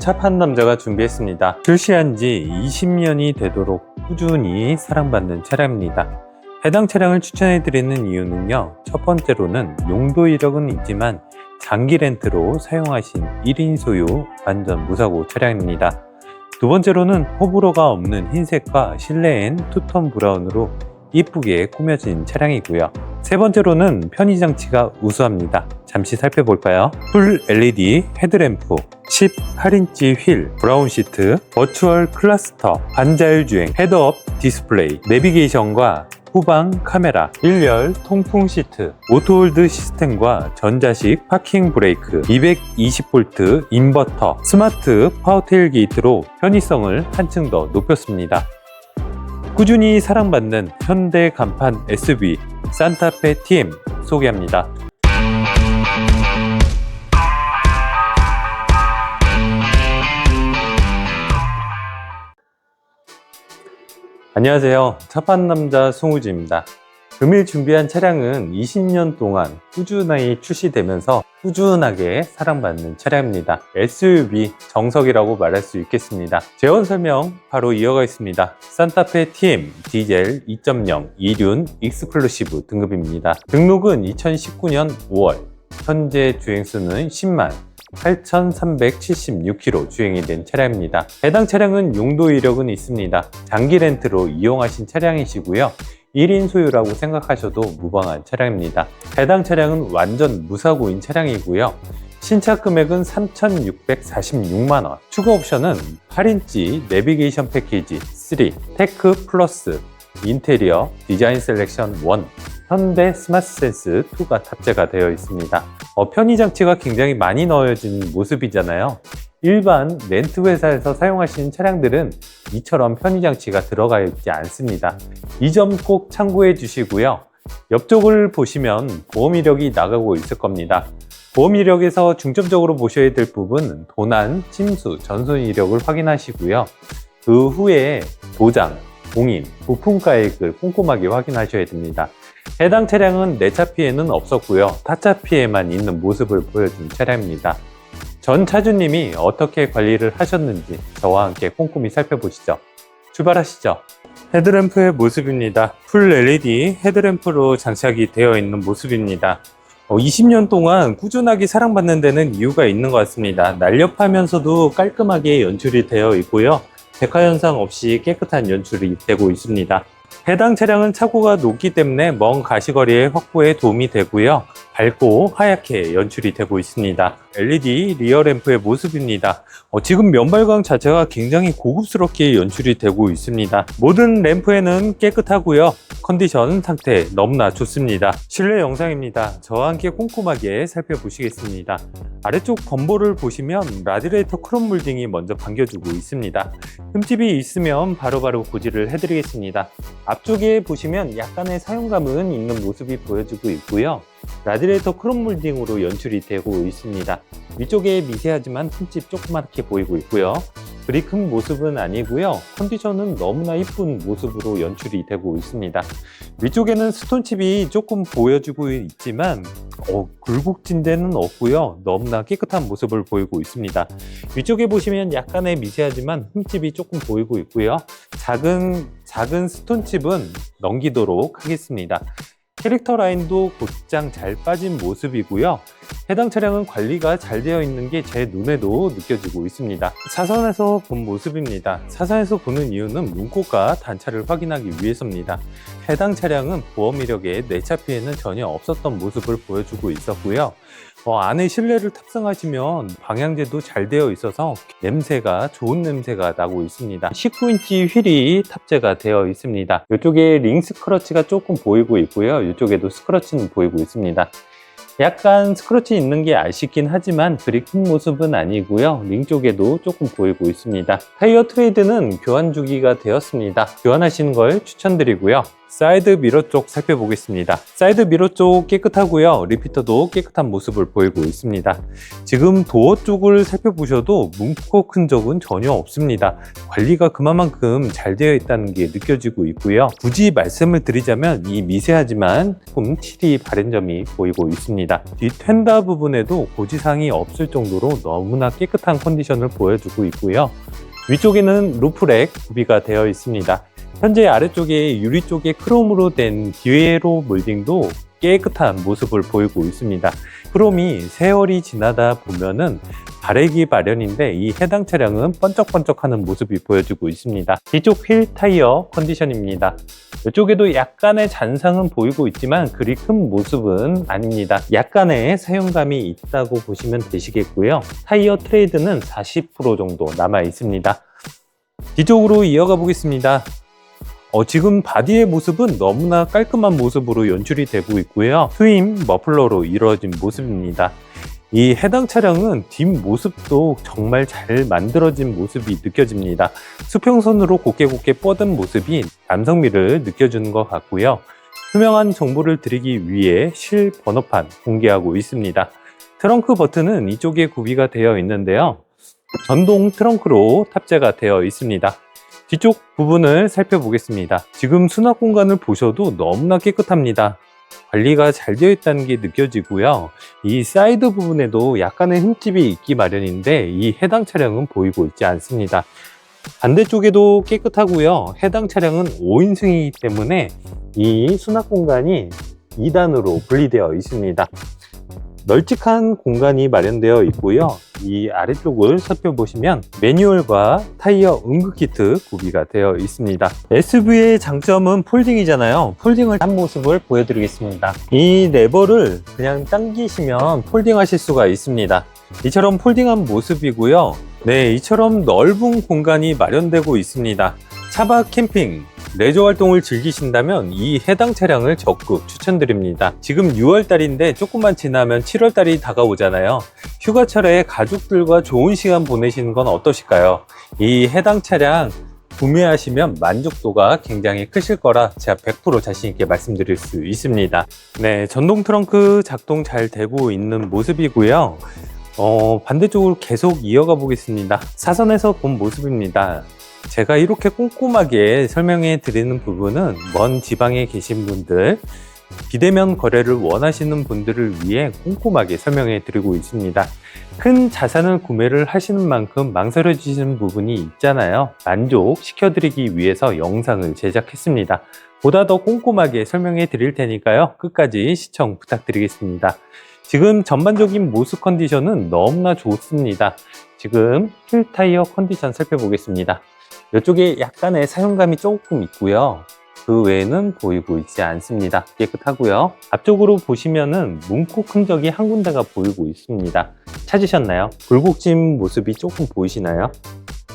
차판 남자가 준비했습니다. 출시한 지 20년이 되도록 꾸준히 사랑받는 차량입니다. 해당 차량을 추천해드리는 이유는요. 첫 번째로는 용도 이력은 있지만 장기 렌트로 사용하신 1인 소유 완전 무사고 차량입니다. 두 번째로는 호불호가 없는 흰색과 실내엔 투톤 브라운으로 이쁘게 꾸며진 차량이고요. 세 번째로는 편의 장치가 우수합니다. 잠시 살펴볼까요? 풀 LED 헤드램프, 18인치 휠, 브라운 시트, 버추얼 클러스터, 반자율 주행, 헤드업 디스플레이, 내비게이션과 후방 카메라, 1열 통풍 시트, 오토홀드 시스템과 전자식 파킹 브레이크, 220V 인버터, 스마트 파워테일 게이트로 편의성을 한층 더 높였습니다. 꾸준히 사랑받는 현대 간판 SUV 산타페 TM 소개합니다. 안녕하세요. 차판 남자 송우지입니다. 금일 준비한 차량은 20년 동안 꾸준히 출시되면서 꾸준하게 사랑받는 차량입니다. SUV 정석이라고 말할 수 있겠습니다. 재원 설명 바로 이어가겠습니다. 산타페 TM 디젤 2.0 이륜 익스클루시브 등급입니다. 등록은 2019년 5월, 현재 주행수는 10만 8,376km 주행이 된 차량입니다. 해당 차량은 용도 이력은 있습니다. 장기 렌트로 이용하신 차량이시고요. 1인 소유라고 생각하셔도 무방한 차량입니다. 해당 차량은 완전 무사고인 차량이고요. 신차 금액은 3,646만 원. 추가 옵션은 8인치 내비게이션 패키지 3, 테크 플러스, 인테리어, 디자인 셀렉션 1, 현대 스마트 센스 2가 탑재가 되어 있습니다. 어, 편의 장치가 굉장히 많이 넣어진 모습이잖아요. 일반 렌트 회사에서 사용하시는 차량들은 이처럼 편의 장치가 들어가 있지 않습니다. 이 점 꼭 참고해 주시고요. 옆쪽을 보시면 보험 이력이 나가고 있을 겁니다. 보험 이력에서 중점적으로 보셔야 될 부분은 도난, 침수, 전손 이력을 확인하시고요. 그 후에 도장, 공인, 부품가액을 꼼꼼하게 확인하셔야 됩니다. 해당 차량은 내 차 피해는 없었고요. 타차 피해만 있는 모습을 보여준 차량입니다. 전 차주님이 어떻게 관리를 하셨는지 저와 함께 꼼꼼히 살펴보시죠. 출발하시죠. 헤드램프의 모습입니다. 풀 LED 헤드램프로 장착이 되어 있는 모습입니다. 20년 동안 꾸준하게 사랑받는 데는 이유가 있는 것 같습니다. 날렵하면서도 깔끔하게 연출이 되어 있고요. 백화 현상 없이 깨끗한 연출이 되고 있습니다. 해당 차량은 차고가 높기 때문에 먼 가시거리의 확보에 도움이 되고요. 밝고 하얗게 연출이 되고 있습니다. LED 리어 램프의 모습입니다. 어, 지금 면발광 자체가 굉장히 고급스럽게 연출이 되고 있습니다. 모든 램프에는 깨끗하고요. 컨디션 상태 너무나 좋습니다. 실내 영상입니다. 저와 함께 꼼꼼하게 살펴보시겠습니다. 아래쪽 범보를 보시면 라디레이터 크롬 몰딩이 먼저 반겨주고 있습니다. 흠집이 있으면 바로바로 고지를 해드리겠습니다. 앞쪽에 보시면 약간의 사용감은 있는 모습이 보여지고 있고요. 라디레이터 크롬 몰딩으로 연출이 되고 있습니다. 위쪽에 미세하지만 흠집 조그맣게 보이고 있고요. 그리 큰 모습은 아니고요. 컨디션은 너무나 이쁜 모습으로 연출이 되고 있습니다. 위쪽에는 스톤칩이 조금 보여주고 있지만 어, 굴곡진 데는 없고요. 너무나 깨끗한 모습을 보이고 있습니다. 위쪽에 보시면 약간의 미세하지만 흠집이 조금 보이고 있고요. 작은 작은 스톤칩은 넘기도록 하겠습니다. 캐릭터 라인도 곧장 잘 빠진 모습이고요. 해당 차량은 관리가 잘 되어 있는 게 제 눈에도 느껴지고 있습니다. 사선에서 본 모습입니다. 사선에서 보는 이유는 문콕과 단차를 확인하기 위해서입니다. 해당 차량은 보험 이력에 내차 피해는 전혀 없었던 모습을 보여주고 있었고요. 어, 안에 실내를 탑승하시면 방향제도 잘 되어 있어서 냄새가 좋은 냄새가 나고 있습니다. 19인치 휠이 탑재가 되어 있습니다. 이쪽에 링 스크러치가 조금 보이고 있고요. 이쪽에도 스크러치는 보이고 있습니다. 약간 스크러치 있는 게 아쉽긴 하지만 그리 큰 모습은 아니고요. 링 쪽에도 조금 보이고 있습니다. 타이어 트레이드는 교환 주기가 되었습니다. 교환하시는 걸 추천드리고요. 사이드 미러 쪽 살펴보겠습니다. 사이드 미러 쪽 깨끗하고요. 리피터도 깨끗한 모습을 보이고 있습니다. 지금 도어 쪽을 살펴보셔도 문콕 흔적은 전혀 없습니다. 관리가 그만큼 잘 되어 있다는 게 느껴지고 있고요. 굳이 말씀을 드리자면 이 미세하지만 조금 칠이 바른 점이 보이고 있습니다. 뒤 텐다 부분에도 고지상이 없을 정도로 너무나 깨끗한 컨디션을 보여주고 있고요. 위쪽에는 루프렉 구비가 되어 있습니다. 현재 아래쪽에 유리 쪽에 크롬으로 된 디에로 몰딩도 깨끗한 모습을 보이고 있습니다. 크롬이 세월이 지나다 보면은 바래기 마련인데 이 해당 차량은 번쩍번쩍하는 모습이 보여지고 있습니다. 뒤쪽 휠 타이어 컨디션입니다. 이쪽에도 약간의 잔상은 보이고 있지만 그리 큰 모습은 아닙니다. 약간의 사용감이 있다고 보시면 되시겠고요. 타이어 트레이드는 40% 정도 남아 있습니다. 뒤쪽으로 이어가 보겠습니다. 어, 지금 바디의 모습은 너무나 깔끔한 모습으로 연출이 되고 있고요. 트임 머플러로 이루어진 모습입니다. 이 해당 차량은 뒷모습도 정말 잘 만들어진 모습이 느껴집니다. 수평선으로 곱게 곱게 뻗은 모습이 남성미를 느껴주는 것 같고요. 투명한 정보를 드리기 위해 실 번호판 공개하고 있습니다. 트렁크 버튼은 이쪽에 구비가 되어 있는데요. 전동 트렁크로 탑재가 되어 있습니다. 뒤쪽 부분을 살펴보겠습니다. 지금 수납 공간을 보셔도 너무나 깨끗합니다. 관리가 잘 되어 있다는 게 느껴지고요. 이 사이드 부분에도 약간의 흠집이 있기 마련인데 이 해당 차량은 보이고 있지 않습니다. 반대쪽에도 깨끗하고요. 해당 차량은 5인승이기 때문에 이 수납 공간이 2단으로 분리되어 있습니다. 널찍한 공간이 마련되어 있고요. 이 아래쪽을 살펴보시면 매뉴얼과 타이어 응급 키트 구비가 되어 있습니다. SUV의 장점은 폴딩이잖아요. 폴딩을 한 모습을 보여드리겠습니다. 이 레버를 그냥 당기시면 폴딩 하실 수가 있습니다. 이처럼 폴딩한 모습이고요. 네, 이처럼 넓은 공간이 마련되고 있습니다. 차박 캠핑, 레저 활동을 즐기신다면 이 해당 차량을 적극 추천드립니다. 지금 6월달인데 조금만 지나면 7월달이 다가오잖아요. 휴가철에 가족들과 좋은 시간 보내시는 건 어떠실까요? 이 해당 차량 구매하시면 만족도가 굉장히 크실 거라 제가 100% 자신있게 말씀드릴 수 있습니다. 네, 전동 트렁크 작동 잘 되고 있는 모습이고요. 어, 반대쪽으로 계속 이어가 보겠습니다. 사선에서 본 모습입니다. 제가 이렇게 꼼꼼하게 설명해 드리는 부분은 먼 지방에 계신 분들, 비대면 거래를 원하시는 분들을 위해 꼼꼼하게 설명해 드리고 있습니다. 큰 자산을 구매를 하시는 만큼 망설여지시는 부분이 있잖아요. 만족시켜 드리기 위해서 영상을 제작했습니다. 보다 더 꼼꼼하게 설명해 드릴 테니까요. 끝까지 시청 부탁드리겠습니다. 지금 전반적인 모습 컨디션은 너무나 좋습니다. 지금 휠 타이어 컨디션 살펴보겠습니다. 이쪽에 약간의 사용감이 조금 있고요. 그 외에는 보이고 있지 않습니다. 깨끗하고요. 앞쪽으로 보시면은 문콕 흔적이 한 군데가 보이고 있습니다. 찾으셨나요? 굴곡진 모습이 조금 보이시나요?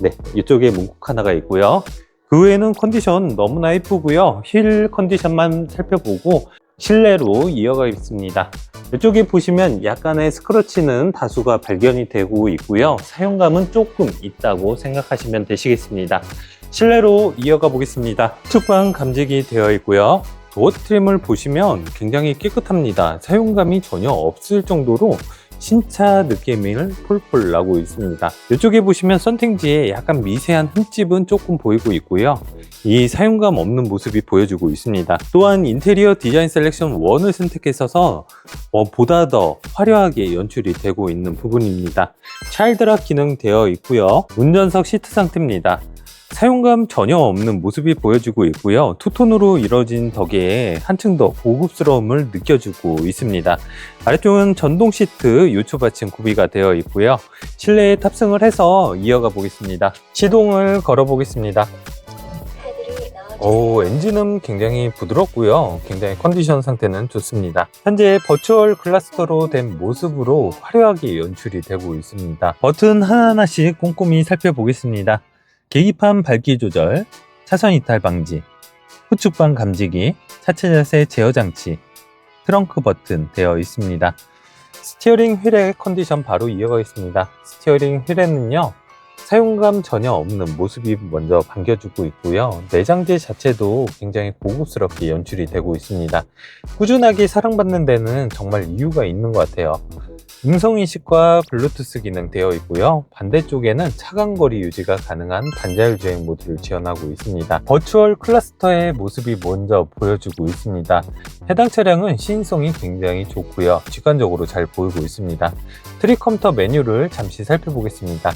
네, 이쪽에 문콕 하나가 있고요. 그 외에는 컨디션 너무나 예쁘고요. 힐 컨디션만 살펴보고 실내로 이어가 있습니다. 이쪽에 보시면 약간의 스크러치는 다수가 발견이 되고 있고요. 사용감은 조금 있다고 생각하시면 되시겠습니다. 실내로 이어가 보겠습니다. 측방 감지기 되어 있고요. 도어 트림을 보시면 굉장히 깨끗합니다. 사용감이 전혀 없을 정도로 신차 느낌을 폴폴 나고 있습니다. 이쪽에 보시면 선팅지에 약간 미세한 흠집은 조금 보이고 있고요. 이 사용감 없는 모습이 보여주고 있습니다. 또한 인테리어 디자인 셀렉션 1을 선택했어서 어, 보다 더 화려하게 연출이 되고 있는 부분입니다. 차일드락 기능 되어 있고요. 운전석 시트 상태입니다. 사용감 전혀 없는 모습이 보여지고 있고요. 투톤으로 이뤄진 덕에 한층 더 고급스러움을 느껴주고 있습니다. 아래쪽은 전동 시트 요초 받침 구비가 되어 있고요. 실내에 탑승을 해서 이어가 보겠습니다. 시동을 걸어 보겠습니다. 오, 엔진은 굉장히 부드럽고요. 굉장히 컨디션 상태는 좋습니다. 현재 버추얼 클러스터로 된 모습으로 화려하게 연출이 되고 있습니다. 버튼 하나하나씩 꼼꼼히 살펴보겠습니다. 계기판 밝기 조절, 차선 이탈 방지, 후측방 감지기, 차체 자세 제어 장치, 트렁크 버튼 되어 있습니다. 스티어링 휠의 컨디션 바로 이어가겠습니다. 스티어링 휠에는요, 사용감 전혀 없는 모습이 먼저 반겨주고 있고요. 내장재 자체도 굉장히 고급스럽게 연출이 되고 있습니다. 꾸준하게 사랑받는 데는 정말 이유가 있는 것 같아요. 음성인식과 블루투스 기능 되어 있고요. 반대쪽에는 차간거리 유지가 가능한 반자율 주행 모드를 지원하고 있습니다. 버추얼 클러스터의 모습이 먼저 보여주고 있습니다. 해당 차량은 시인성이 굉장히 좋고요. 직관적으로 잘 보이고 있습니다. 트리컴퓨터 메뉴를 잠시 살펴보겠습니다.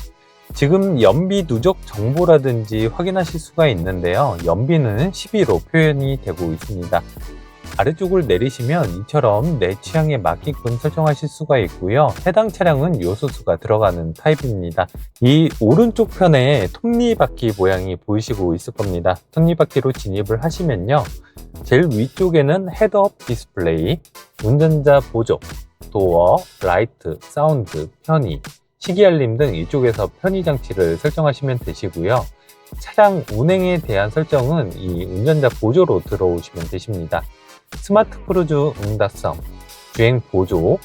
지금 연비 누적 정보라든지 확인하실 수가 있는데요. 연비는 12로 표현이 되고 있습니다. 아래쪽을 내리시면 이처럼 내 취향에 맞게끔 설정하실 수가 있고요. 해당 차량은 요소수가 들어가는 타입입니다. 이 오른쪽 편에 톱니바퀴 모양이 보이시고 있을 겁니다. 톱니바퀴로 진입을 하시면요. 제일 위쪽에는 헤드업 디스플레이, 운전자 보조, 도어, 라이트, 사운드, 편의, 시기 알림 등 이쪽에서 편의 장치를 설정하시면 되시고요. 차량 운행에 대한 설정은 이 운전자 보조로 들어오시면 되십니다. 스마트 크루즈 응답성, 주행 보조,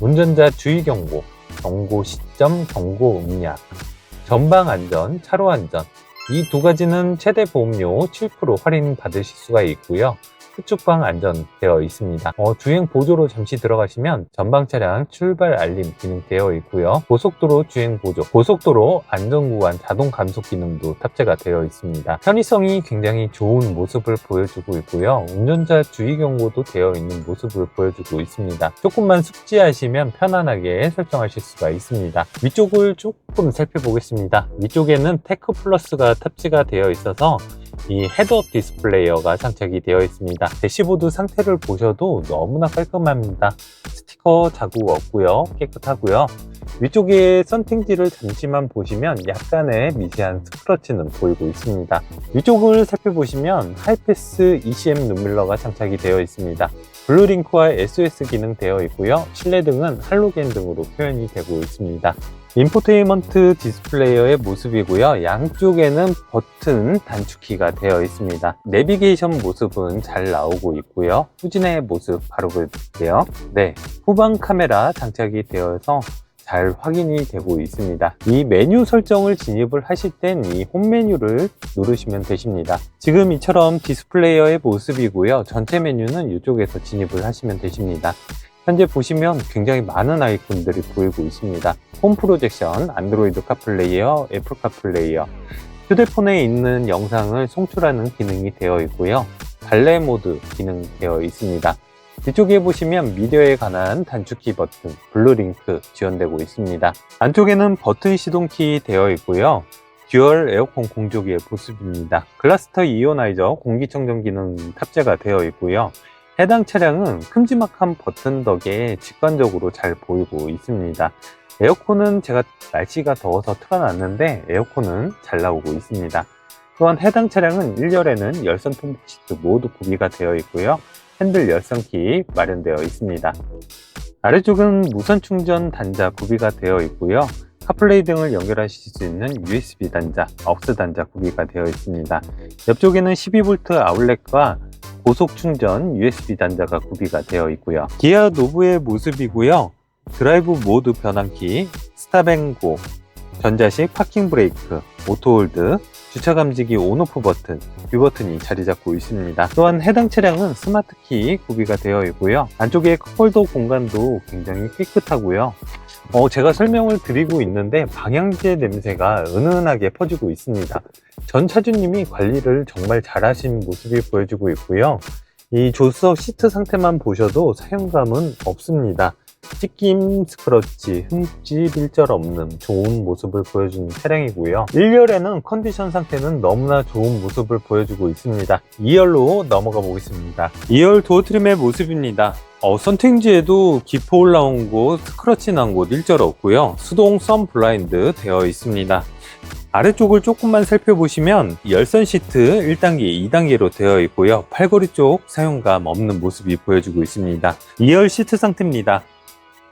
운전자 주의 경고, 경고 시점, 경고 음량, 전방 안전, 차로 안전. 이 두 가지는 최대 보험료 7% 할인 받으실 수가 있고요. 후측방 안전 되어 있습니다. 어, 주행 보조로 잠시 들어가시면 전방 차량 출발 알림 기능 되어 있고요. 고속도로 주행 보조, 고속도로 안전구간 자동 감속 기능도 탑재가 되어 있습니다. 편의성이 굉장히 좋은 모습을 보여주고 있고요. 운전자 주의 경고도 되어 있는 모습을 보여주고 있습니다. 조금만 숙지하시면 편안하게 설정하실 수가 있습니다. 위쪽을 조금 살펴보겠습니다. 위쪽에는 테크 플러스가 탑재가 되어 있어서 이 헤드업 디스플레이어가 장착이 되어 있습니다. 대시보드 상태를 보셔도 너무나 깔끔합니다. 스티커 자국 없고요. 깨끗하고요. 위쪽에 썬팅지를 잠시만 보시면 약간의 미세한 스크러치는 보이고 있습니다. 위쪽을 살펴보시면 하이패스 ECM 눈밀러가 장착이 되어 있습니다. 블루링크와 SOS 기능 되어 있고요. 실내등은 할로겐 등으로 표현이 되고 있습니다. 인포테인먼트 디스플레이어의 모습이고요. 양쪽에는 버튼 단축키가 되어 있습니다. 내비게이션 모습은 잘 나오고 있고요. 후진의 모습 바로 보여드릴게요. 네, 후방 카메라 장착이 되어서 잘 확인이 되고 있습니다. 이 메뉴 설정을 진입을 하실 땐 이 홈 메뉴를 누르시면 되십니다. 지금 이처럼 디스플레이어의 모습이고요. 전체 메뉴는 이쪽에서 진입을 하시면 되십니다. 현재 보시면 굉장히 많은 아이콘들이 보이고 있습니다. 홈 프로젝션, 안드로이드 카플레이어, 애플 카플레이어, 휴대폰에 있는 영상을 송출하는 기능이 되어 있고요. 발레 모드 기능 되어 있습니다. 뒤쪽에 보시면 미디어에 관한 단축키 버튼, 블루링크 지원되고 있습니다. 안쪽에는 버튼 시동키 되어 있고요. 듀얼 에어컨 공조기의 모습입니다. 글라스터 이오나이저 공기청정 기능 탑재가 되어 있고요. 해당 차량은 큼지막한 버튼 덕에 직관적으로 잘 보이고 있습니다. 에어컨은 제가 날씨가 더워서 틀어놨는데 에어컨은 잘 나오고 있습니다. 또한 해당 차량은 1열에는 열선 통풍 시트 모두 구비가 되어 있고요. 핸들 열선키 마련되어 있습니다. 아래쪽은 무선 충전 단자 구비가 되어 있고요. 카플레이 등을 연결하실 수 있는 USB 단자, AUX 단자 구비가 되어 있습니다. 옆쪽에는 12V 아울렛과 고속 충전 USB 단자가 구비가 되어 있고요. 기아 노브의 모습이고요. 드라이브 모드 변환키, 스탑앤고, 전자식 파킹 브레이크, 오토홀드, 주차 감지기 온오프 버튼, 뷰 버튼이 자리 잡고 있습니다. 또한 해당 차량은 스마트 키 구비가 되어 있고요. 안쪽에 컵홀더 공간도 굉장히 깨끗하고요. 어, 제가 설명을 드리고 있는데 방향제 냄새가 은은하게 퍼지고 있습니다. 전 차주님이 관리를 정말 잘하신 모습이 보여지고 있고요. 이 조수석 시트 상태만 보셔도 사용감은 없습니다. 찢김, 스크러치, 흠집 일절 없는 좋은 모습을 보여주는 차량이고요. 1열에는 컨디션 상태는 너무나 좋은 모습을 보여주고 있습니다. 2열로 넘어가 보겠습니다. 2열 도어 트림의 모습입니다. 어, 선팅지에도 기포 올라온 곳, 스크러치 난 곳 일절 없고요. 수동 선 블라인드 되어 있습니다. 아래쪽을 조금만 살펴보시면 열선 시트 1단계, 2단계로 되어 있고요. 팔걸이 쪽 사용감 없는 모습이 보여지고 있습니다. 2열 시트 상태입니다.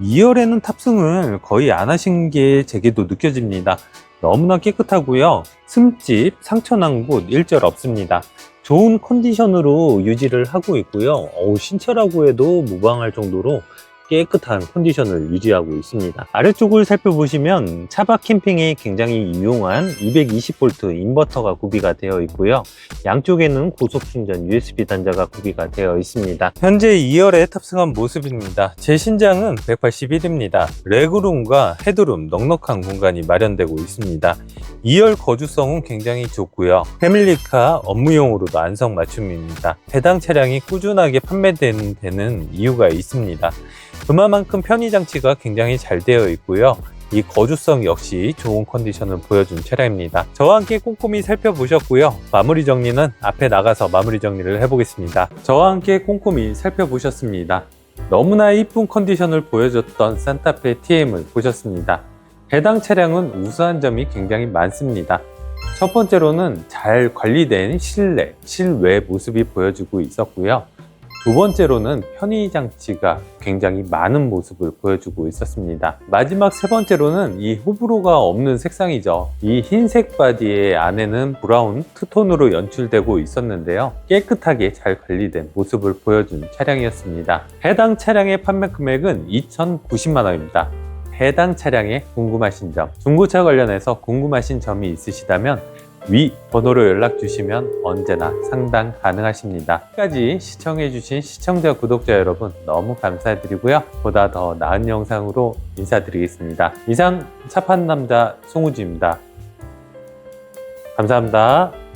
2열에는 탑승을 거의 안 하신 게 제게도 느껴집니다. 너무나 깨끗하고요. 슴집, 상처 난 곳 일절 없습니다. 좋은 컨디션으로 유지를 하고 있고요. 어우, 신차라고 해도 무방할 정도로 깨끗한 컨디션을 유지하고 있습니다. 아래쪽을 살펴보시면 차박 캠핑에 굉장히 유용한 220V 인버터가 구비가 되어 있고요. 양쪽에는 고속 충전 USB 단자가 구비가 되어 있습니다. 현재 2열에 탑승한 모습입니다. 제 신장은 181입니다. 레그룸과 헤드룸 넉넉한 공간이 마련되고 있습니다. 2열 거주성은 굉장히 좋고요. 패밀리카 업무용으로도 안성 맞춤입니다. 해당 차량이 꾸준하게 판매되는 데는 이유가 있습니다. 그만큼 편의 장치가 굉장히 잘 되어 있고요. 이 거주성 역시 좋은 컨디션을 보여준 차량입니다. 저와 함께 꼼꼼히 살펴보셨고요. 마무리 정리는 앞에 나가서 마무리 정리를 해보겠습니다. 저와 함께 꼼꼼히 살펴보셨습니다. 너무나 이쁜 컨디션을 보여줬던 산타페 TM을 보셨습니다. 해당 차량은 우수한 점이 굉장히 많습니다. 첫 번째로는 잘 관리된 실내, 실외 모습이 보여지고 있었고요. 두 번째로는 편의 장치가 굉장히 많은 모습을 보여주고 있었습니다. 마지막 세 번째로는 이 호불호가 없는 색상이죠. 이 흰색 바디의 안에는 브라운 투톤으로 연출되고 있었는데요. 깨끗하게 잘 관리된 모습을 보여준 차량이었습니다. 해당 차량의 판매 금액은 2,090만 원입니다. 해당 차량에 궁금하신 점, 중고차 관련해서 궁금하신 점이 있으시다면 위 번호로 연락 주시면 언제나 상담 가능하십니다. 끝까지 시청해주신 시청자, 구독자 여러분 너무 감사드리고요. 보다 더 나은 영상으로 인사드리겠습니다. 이상 차판 남자 송우지입니다. 감사합니다.